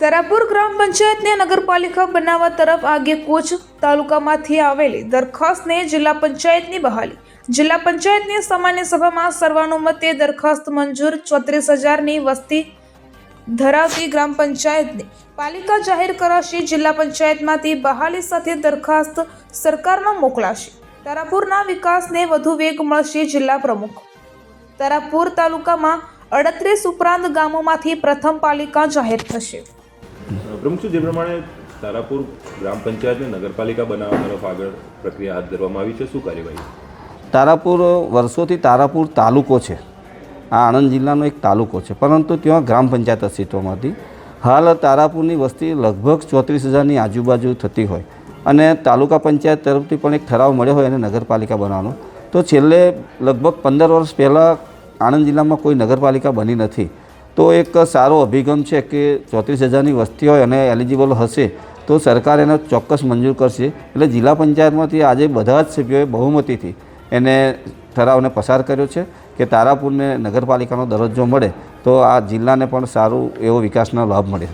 તારાપુર ગ્રામ પંચાયતને નગરપાલિકા બનાવવા તરફ આગે કોચ તાલુકામાંથી આવેલી દરખાસ્તને જિલ્લા પંચાયતની બહાલી. જિલ્લા પંચાયતની સામાન્ય સભામાં સર્વાનુમતે દરખાસ્ત મંજૂર ચોત્રીસ હજારની વસ્તી ધરાવતી ગ્રામ પંચાયતને પાલિકા જાહેર કરાશે, જિલ્લા પંચાયતમાંથી બહાલી સાથે દરખાસ્ત સરકારમાં મોકલાશે. તારાપુરના વિકાસને વધુ વેગ મળશે જિલ્લા પ્રમુખ. તારાપુર તાલુકામાં અડત્રીસ ઉપરાંત ગામોમાંથી પ્રથમ પાલિકા જાહેર થશે. પ્રમુખ જે પ્રમાણે તારાપુર ગ્રામ પંચાયતને નગરપાલિકા બનાવવા તરફ આગળ પ્રક્રિયા હાથ ધરવામાં આવી છે, શું કાર્યવાહી? તારાપુર વર્ષોથી તારાપુર તાલુકો છે. આ આણંદ જિલ્લાનો એક તાલુકો છે, પરંતુ ત્યાં ગ્રામ પંચાયત અસ્તિત્વમાંથી હાલ તારાપુરની વસ્તી લગભગ ચોત્રીસ હજારની આજુબાજુ થતી હોય અને તાલુકા પંચાયત તરફથી પણ એક ઠરાવ મળ્યો હોય અને નગરપાલિકા બનાવવાનો. તો છેલ્લે લગભગ પંદર વર્ષ પહેલાં આણંદ જિલ્લામાં કોઈ નગરપાલિકા બની નથી. તો એક સારો અભિગમ છે કે ચોત્રીસ હજારની વસ્તી હોય અને એલિજિબલ હશે તો સરકાર એને ચોક્કસ મંજૂર કરશે. એટલે જિલ્લા પંચાયતમાંથી આજે બધા જ સભ્યોએ બહુમતીથી એને ઠરાવને પસાર કર્યો છે કે તારાપુરને નગરપાલિકાનો દરજ્જો મળે તો આ જિલ્લાને પણ સારું એવો વિકાસનો લાભ મળે.